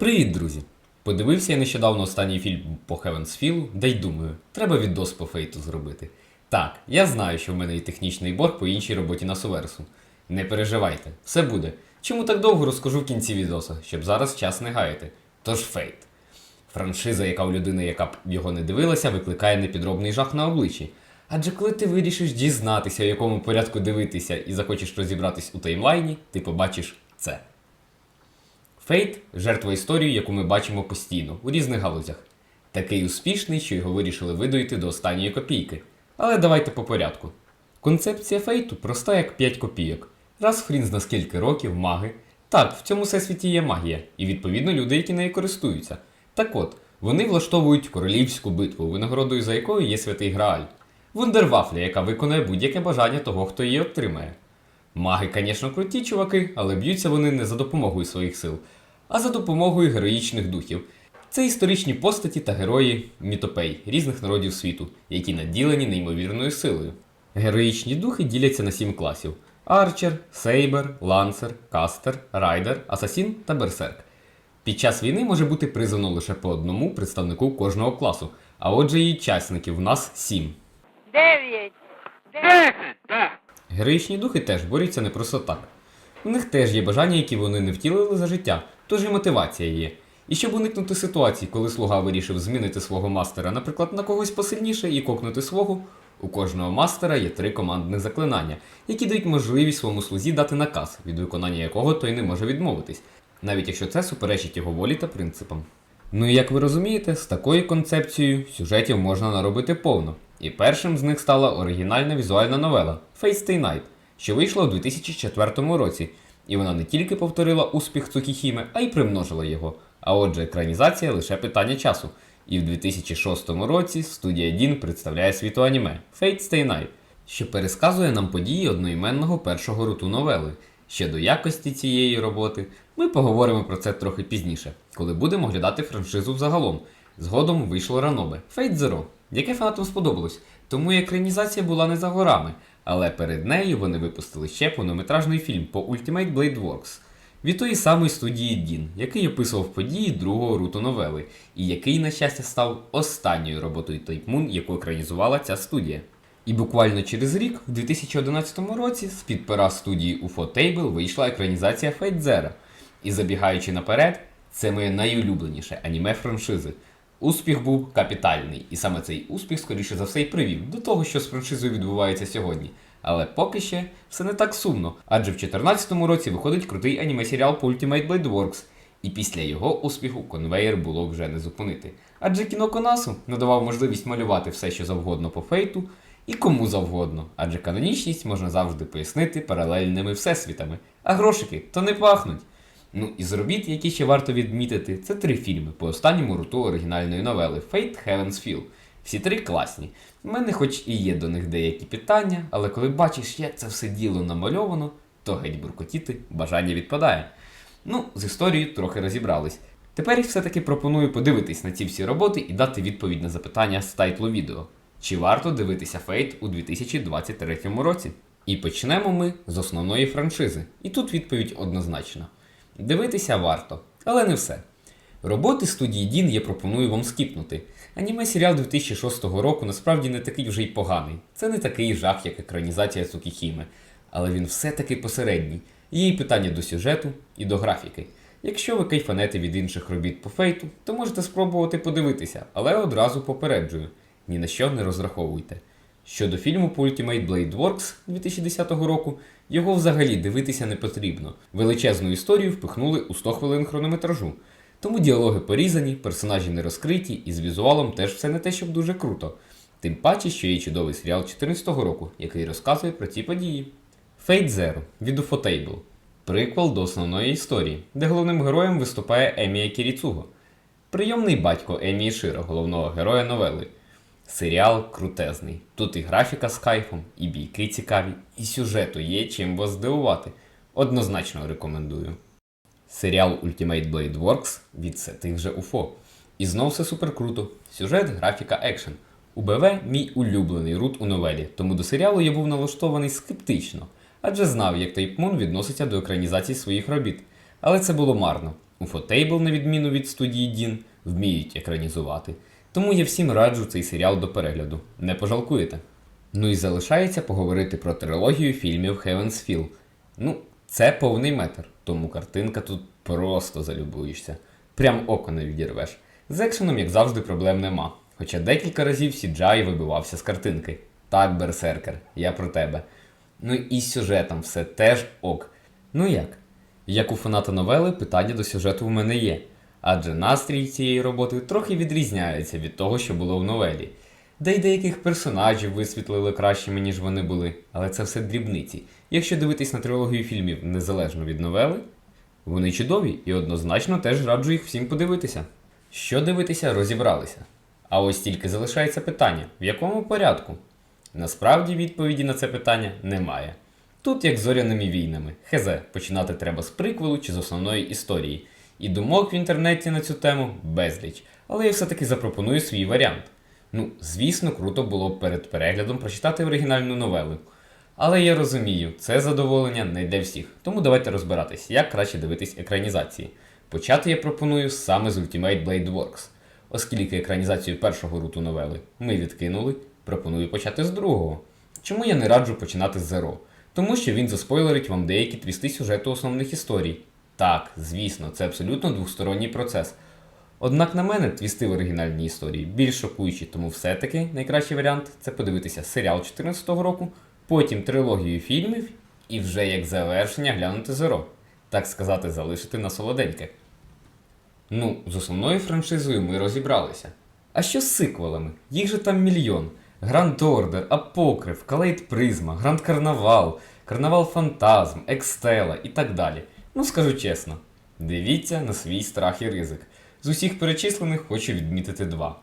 Привіт, друзі! Подивився я нещодавно останній фільм по Heaven's Feel, да й думаю, треба відос по фейту зробити. Так, я знаю, що в мене є технічний борг по іншій роботі на Суверсу. Не переживайте, все буде. Чому так довго розкажу в кінці відоса, щоб зараз час не гаяти. Тож фейт. Франшиза, яка у людини, яка б його не дивилася, викликає непідробний жах на обличчі. Адже коли ти вирішиш дізнатися, в якому порядку дивитися, і захочеш розібратись у таймлайні, ти побачиш це. Фейт жертва історії, яку ми бачимо постійно у різних галузях. Такий успішний, що його вирішили видоїти до останньої копійки. Але давайте по порядку. Концепція фейту проста як 5 копійок. Раз хрін зна скільки років, маги. Так, в цьому всесвіті є магія, і відповідно люди, які нею користуються. Так от, вони влаштовують королівську битву, винагородою за якою є святий Грааль. Вундервафля, яка виконає будь-яке бажання того, хто її отримає. Маги, звісно, круті чуваки, але б'ються вони не за допомогою своїх сил, а за допомогою героїчних духів. Це історичні постаті та герої мітопей різних народів світу, які наділені неймовірною силою. Героїчні духи діляться на сім класів: Арчер, Сейбер, Лансер, Кастер, Райдер, Асасін та Берсерк. Під час війни може бути призвано лише по одному представнику кожного класу, а отже, і учасників в нас сім. Дев'ять. Десять, так. Героїчні духи теж борються не просто так. У них теж є бажання, які вони не втілили за життя, тож і мотивація є. І щоб уникнути ситуації, коли слуга вирішив змінити свого мастера, наприклад, на когось посильніше і кокнути свого, у кожного мастера є три командних заклинання, які дають можливість своєму слузі дати наказ, від виконання якого той не може відмовитись, навіть якщо це суперечить його волі та принципам. Ну і як ви розумієте, з такою концепцією сюжетів можна наробити повно. І першим з них стала оригінальна візуальна новела Face Stay Night, що вийшла у 2004 році, і вона не тільки повторила успіх Цукіхіме, а й примножила його. А отже, екранізація лише питання часу. І в 2006 році студія Дін представляє світу аніме Fate Stay Night, що пересказує нам події одноіменного першого руту новели. Ще до якості цієї роботи ми поговоримо про це трохи пізніше, коли будемо глядати франшизу взагалом. Згодом вийшло Ранобе Fate Zero, яке фанатам сподобалось, тому екранізація була не за горами. Але перед нею вони випустили ще повнометражний фільм по Ultimate Blade Works від тої самої студії Дін, який описував події другого руту новели, і який, на щастя, став останньою роботою Type Moon, яку екранізувала ця студія. І буквально через рік, в 2011 році, з-під пера студії UFO Table вийшла екранізація Fate Zero. І забігаючи наперед, це моє найулюбленіше аніме франшизи. Успіх був капітальний, і саме цей успіх, скоріше за все, й привів до того, що з франшизою відбувається сьогодні. Але поки ще все не так сумно, адже в 2014 році виходить крутий аніме-серіал по Ultimate Blade Works, і після його успіху конвейер було вже не зупинити. Адже кіно Конасу надавав можливість малювати все, що завгодно по фейту, і кому завгодно, адже канонічність можна завжди пояснити паралельними всесвітами, а грошики то не пахнуть. Ну і з робіт, які ще варто відмітити, це три фільми по останньому руту оригінальної новели Fate Heaven's Feel. Всі три класні. У мене хоч і є до них деякі питання, але коли бачиш, як це все діло намальовано, то геть буркотіти бажання відпадає. Ну, з історією трохи розібрались. Тепер все-таки пропоную подивитись на ці всі роботи і дати відповідь на запитання з тайтлу відео. Чи варто дивитися Фейт у 2023 році? І почнемо ми з основної франшизи. І тут відповідь однозначна. Дивитися варто, але не все. Роботи студії Дін я пропоную вам скіпнути. Аніме серіал 2006 року насправді не такий вже й поганий. Це не такий жах, як екранізація Цукіхіме, але він все-таки посередній. Є і питання до сюжету, і до графіки. Якщо ви кайфанете від інших робіт по фейту, то можете спробувати подивитися, але одразу попереджую: ні на що не розраховуйте. Щодо фільму по Ultimate Blade Works 2010 року, його взагалі дивитися не потрібно. Величезну історію впихнули у 100 хвилин хронометражу. Тому діалоги порізані, персонажі не розкриті, і з візуалом теж все не те, щоб дуже круто. Тим паче, що є чудовий серіал 2014 року, який розказує про ці події. Fate Zero від Ufotable. Приквел до основної історії, де головним героєм виступає Емія Кіріцуго. Прийомний батько Емії Широ, головного героя новели. Серіал крутезний. Тут і графіка з кайфом, і бійки цікаві, і сюжету є чим вас здивувати. Однозначно рекомендую. Серіал Ultimate Blade Works від тих же UFO. І знов все супер круто. Сюжет, графіка, екшен. УБВ мій улюблений рут у новелі, тому до серіалу я був налаштований скептично, адже знав, як Тейпмун відноситься до екранізації своїх робіт. Але це було марно. Ufotable, на відміну від студії Дін, вміють екранізувати. Тому я всім раджу цей серіал до перегляду. Не пожалкуєте. Ну і залишається поговорити про трилогію фільмів Heaven's Feel. Ну, це повний метр, тому картинка тут просто залюбуєшся. Прям око не відірвеш. З екшеном, як завжди, проблем нема. Хоча декілька разів CGI вибивався з картинки. Так, берсеркер, я про тебе. Ну і з сюжетом все теж ок. Ну як? Як у фаната новели, питання до сюжету в мене є. Адже настрій цієї роботи трохи відрізняється від того, що було в новелі. Де й деяких персонажів висвітлили кращими, ніж вони були, але це все дрібниці. Якщо дивитись на трилогію фільмів незалежно від новели, вони чудові і однозначно теж раджу їх всім подивитися. Що дивитися, розібралися. А ось тільки залишається питання: в якому порядку? Насправді відповіді на це питання немає. Тут як зоряними війнами. Хезе, починати треба з приквелу чи з основної історії. І думок в інтернеті на цю тему безліч, але я все-таки запропоную свій варіант. Ну, звісно, круто було б перед переглядом прочитати оригінальну новелу. Але я розумію, це задоволення не для всіх. Тому давайте розбиратись, як краще дивитись екранізації. Почати я пропоную саме з Ultimate Blade Works. Оскільки екранізацію першого руту новели ми відкинули, пропоную почати з другого. Чому я не раджу починати з Zero? Тому що він заспойлерить вам деякі твісти сюжету основних історій. Так, звісно, це абсолютно двосторонній процес. Однак на мене твісти в оригінальній історії більш шокуючі, тому все-таки найкращий варіант це подивитися серіал 2014 року, потім трилогію фільмів і вже як завершення глянути Зеро. Так сказати, залишити на солоденьке. Ну, з основною франшизою ми розібралися. А що з сиквелами? Їх же там мільйон. Гранд Ордер, Апокрив, Калейт Призма, Гранд Карнавал, Карнавал Фантазм, Екстела і так далі. Ну скажу чесно, дивіться на свій страх і ризик. З усіх перечислених хочу відмітити два.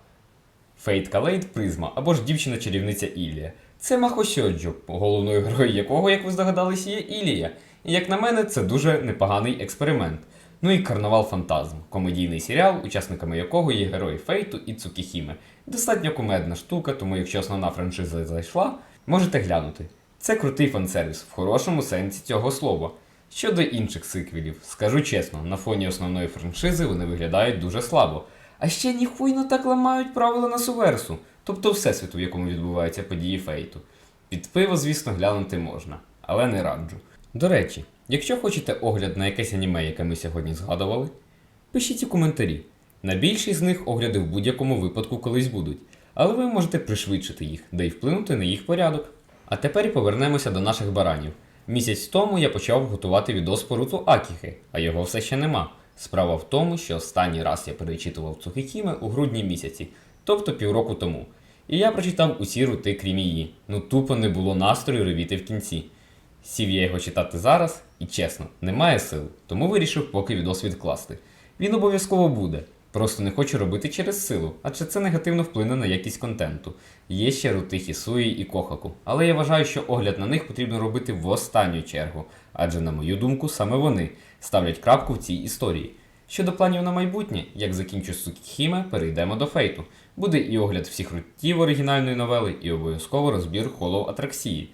Фейт Калейт Призма або ж дівчина-чарівниця Ілія. Це Махо Сьоджо, головною героєю якого, як ви здогадались, є Ілія. І як на мене, це дуже непоганий експеримент. Ну і Карнавал Фантазм, комедійний серіал, учасниками якого є герої Фейту і Цукіхіме. Достатньо кумедна штука, тому якщо основна франшиза зайшла, можете глянути. Це крутий фансервіс в хорошому сенсі цього слова. Щодо інших сиквелів, скажу чесно, на фоні основної франшизи вони виглядають дуже слабо. А ще ніхуйно так ламають правила на суверсу, тобто всесвіту, в якому відбуваються події фейту. Під пиво, звісно, глянути можна, але не раджу. До речі, якщо хочете огляд на якесь аніме, яке ми сьогодні згадували, пишіть у коментарі. На більшість з них огляди в будь-якому випадку колись будуть, але ви можете пришвидшити їх, да й вплинути на їх порядок. А тепер повернемося до наших баранів. Місяць тому я почав готувати відос по руту Акіхи, а його все ще нема. Справа в тому, що останній раз я перечитував Цухікіме у грудні місяці, тобто півроку тому. І я прочитав усі рути, крім її. Ну тупо не було настрою ревіти в кінці. Сів я його читати зараз, і чесно, немає сил, тому вирішив поки відос відкласти. Він обов'язково буде. Просто не хочу робити через силу, адже це негативно вплине на якість контенту. Є ще рути Хісуї і Кохаку, але я вважаю, що огляд на них потрібно робити в останню чергу, адже, на мою думку, саме вони ставлять крапку в цій історії. Щодо планів на майбутнє, як закінчу Сукіхіме, перейдемо до фейту. Буде і огляд всіх рутів оригінальної новели, і обов'язково розбір Холоу Атраксії.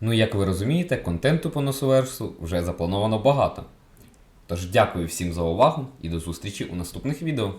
Ну, як ви розумієте, контенту по Носоверсу вже заплановано багато. Тож дякую всім за увагу і до зустрічі у наступних відео.